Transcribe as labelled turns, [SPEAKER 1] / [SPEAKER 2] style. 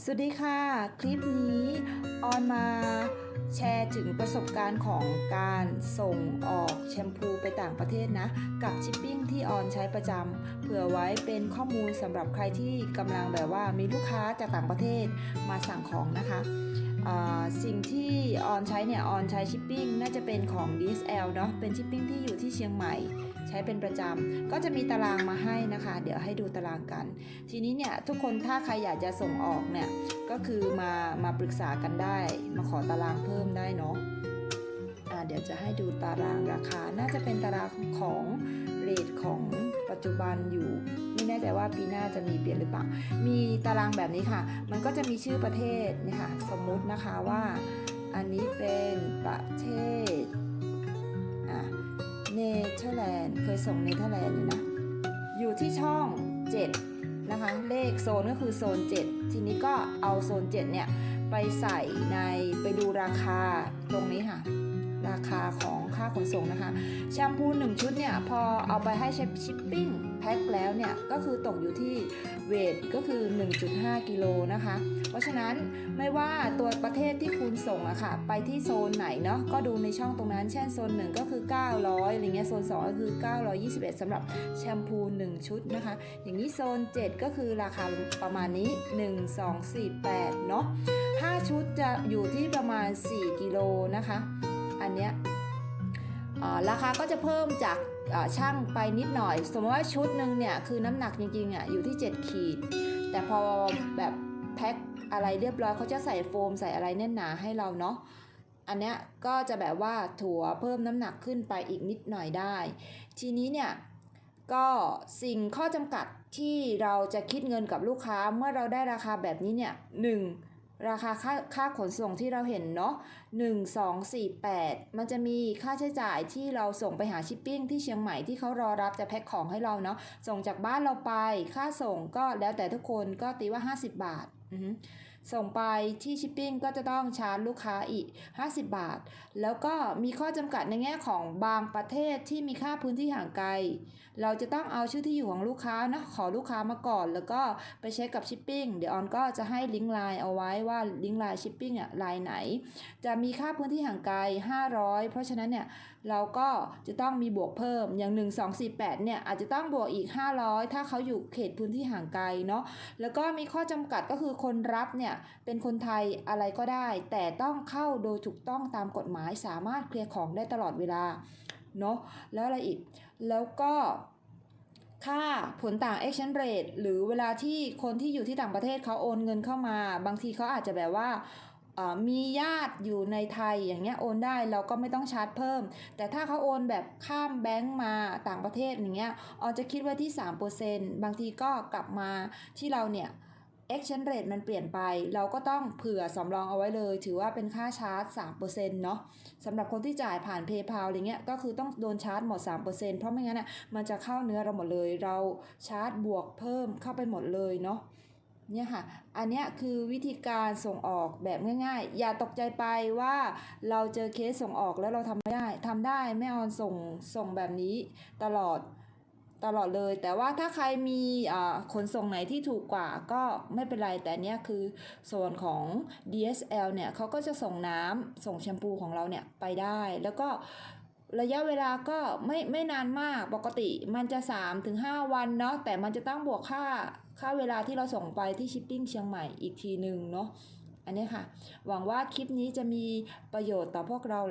[SPEAKER 1] สวัสดีค่ะ คลิปนี้ออนมาแชร์ถึงประสบการณ์ของการส่งออกแชมพูไปต่างประเทศนะ กับชิปปิ้งที่ออนใช้ประจำเผื่อไว้เป็นข้อมูลสำหรับใครที่กำลังแบบว่ามีลูกค้าจากต่างประเทศมาสั่งของนะคะสิ่งที่ออนใช้เนี่ยออนใช้ชิปปิ้งน่าจะเป็นของ DSL เนาะเป็นชิปปิ้งที่อยู่ที่เชียงใหม่ ช้เป็นประจำก็จะมีตารางมาให้นะคะ เดี๋ยวให้ดูตารางกัน ทีนี้เนี่ยทุกคนถ้าใครอยากจะส่งออกเนี่ยก็คือมามาปรึกษากันได้ มาขอตารางเพิ่มได้เนาะเดี๋ยวจะให้ดูตารางราคา น่าจะเป็นตารางของเรทของปัจจุบันอยู่ ไม่แน่ใจว่าปีหน้าจะมีเปลี่ยนหรือเปล่า มีตารางแบบนี้ค่ะ มันก็จะมีชื่อประเทศนี่ค่ะ สมมุตินะคะว่า อันนี้เป็นประเทศ เนเธอร์แลนด์เคยส่งเนเธอร์แลนด์อยู่นะ อยู่ที่ช่อง 7 นะคะ เลขโซนก็คือโซน 7 ทีนี้ก็เอาโซน 7 เนี่ย ไปใส่ในไปดูราคาตรงนี้ค่ะ ราคาของค่าขนส่งนะคะ แชมพู 1 ชุดเนี่ย พอเอาไปให้ชิปปิ้งแพ็คแล้วเนี่ย ก็คือตกอยู่ที่เวทก็คือ 1.5 กิโลนะคะ เพราะฉะนั้นไม่ว่าตัวประเทศที่คุณส่งอะค่ะ ไปที่โซนไหนเนาะก็ดูในช่องตรงนั้น เช่นโซน 1 ก็คือ 900อะไรเงี้ยโซน 2 ก็คือ 921สำหรับแชมพู 1 ชุดนะคะ อย่างนี้โซน 7 ก็คือราคาประมาณนี้ 1 2 4 8 เนาะ5ชุดจะอยู่ที่ประมาณ 4 กิโลนะคะ อันเนี้ยราคาก็จะเพิ่มจากช่างไปนิดหน่อย สมมติว่าชุดหนึ่งเนี่ยคือน้ำหนักจริงๆอะอยู่ที่ 7 ขีด แต่พอแบบแพ็คอะไรเรียบร้อยเขาจะใส่โฟมใส่อะไรแน่นหนาให้เราเนาะอันเนี้ยก็จะแบบว่าถั่วเพิ่มน้ำหนักขึ้นไปอีกนิดหน่อยได้ ทีนี้เนี่ยก็สิ่งข้อจำกัดที่เราจะคิดเงินกับลูกค้าเมื่อเราได้ราคาแบบนี้เนี่ยหนึ่ง ราคาค่าค่าขนส่งที่เราเห็นเนาะ1 2 4 8 มันจะมีค่าใช้จ่ายที่เราส่งไปหาชิปปิ้งที่เชียงใหม่ที่เขารอรับจะแพ็คของให้เราเนาะส่งจากบ้านเราไป ค่าส่งก็แล้วแต่ทุกคนก็ตีว่า 50 บาทอือ ส่งไปที่ชิปปิ้งก็จะต้องชาร์จลูกค้าอีก 50 บาท แล้วก็มีข้อจำกัดในแง่ของบางประเทศที่มีค่าพื้นที่ห่างไกล เราจะต้องเอาชื่อที่อยู่ของลูกค้านะขอลูกค้ามาก่อน แล้วก็ไปเช็คกับชิปปิ้งเดี๋ยวออนก็จะให้ลิงก์ไลน์เอาไว้ว่าลิงก์ไลน์ชิปปิ้งอะไลน์ไหน จะมีค่าพื้นที่ห่างไกล 500 เพราะฉะนั้นเนี่ยเราก็จะต้องมีบวกเพิ่มอย่าง 1 2 4 8เนี่ยอาจจะต้องบวกอีก 500 ถ้าเขาอยู่เขตพื้นที่ห่างไกลเนาะแล้วก็มีข้อจำกัดก็คือคนรับเนี่ยเป็นคนไทยอะไรก็ได้ แต่ต้องเข้าโดยถูกต้องตามกฎหมายสามารถเคลียร์ของได้ตลอดเวลาเนาะแล้วอะไรอีก แล้วก็ค่าผลต่าง exchange rate หรือเวลาที่คนที่อยู่ที่ต่างประเทศเขาโอนเงินเข้ามา บางทีเขาอาจจะแบบว่ามีญาติอยู่ในไทยอย่างเงี้ยโอนได้เราก็ไม่ต้องชาร์จเพิ่ม แต่ถ้าเขาโอนแบบข้ามแบงก์มาต่างประเทศอย่างเงี้ยออนจะคิดไว้ที่ 3%บางทีก็กลับมาที่เราเนี่ย exchange rate มันเปลี่ยนไป เราก็ต้องเผื่อสำรองเอาไว้เลย ถือว่าเป็นค่าชาร์จ3%เนาะสำหรับคนที่จ่ายผ่าน PayPal อะไรเงี้ยก็คือต้องโดนชาร์จหมด 3%เพราะไม่งั้นอะมันจะเข้าเนื้อเราหมดเลย เราชาร์จบวกเพิ่มเข้าไปหมดเลยเนาะเนี่ยค่ะ อันนี้คือวิธีการส่งออกแบบง่าย ๆ อย่าตกใจไปว่าเราเจอเคสส่งออกแล้วเราทำไม่ได้ทำได้แม่ออนส่งส่งแบบนี้ตลอด ตลอดเลย แต่ว่าถ้าใครมีอ่าขนส่งไหนที่ถูกกว่าก็ไม่เป็นไร แต่เนี้ยคือส่วนของ DSL เนี่ยเขาก็จะส่งน้ำส่งแชมพูของเราเนี่ยไปได้ แล้วก็ระยะเวลาก็ไม่ไม่นานมากปกติมันจะ 3-5 วันเนาะแต่มันจะต้องบวกค่าค่าเวลาที่เราส่งไปที่ชิปปิ้งเชียงใหม่อีกทีหนึ่งเนาะอันนี้ค่ะ หวังว่าคลิปนี้จะมีประโยชน์ต่อพวกเราแหละ